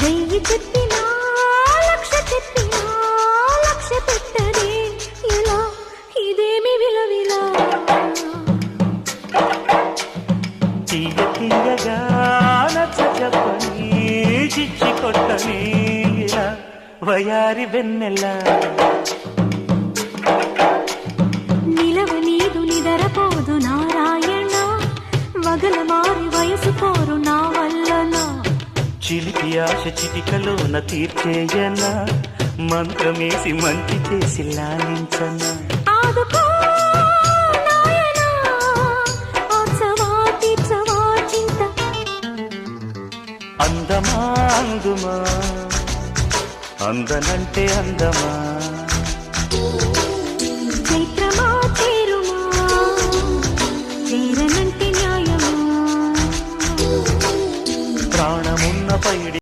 వెయ్యి చెప్పినా లక్ష చెప్పినా లక్ష పెట్టదే. ఇలా ఇదేమి విలవిలా? తీయ తీయగా నచ్చ చెప్పని చిచ్చి కొట్టని ఇలా వయారి వెన్నెల. నిలవ నీదు నిదరపోదు నారాయణ వగల మారి వయసు కోరు నా వల్లన చిలిపి ఆశ చిటికలోన తీర్చేయనా మంత్రమేసి మంచి చేసి లాలించనా? అందమా అందుమా? అందనంటే అందమా? చైత్రమా చేరుమా? చేరనంటే ప్రాణమున్న పైడి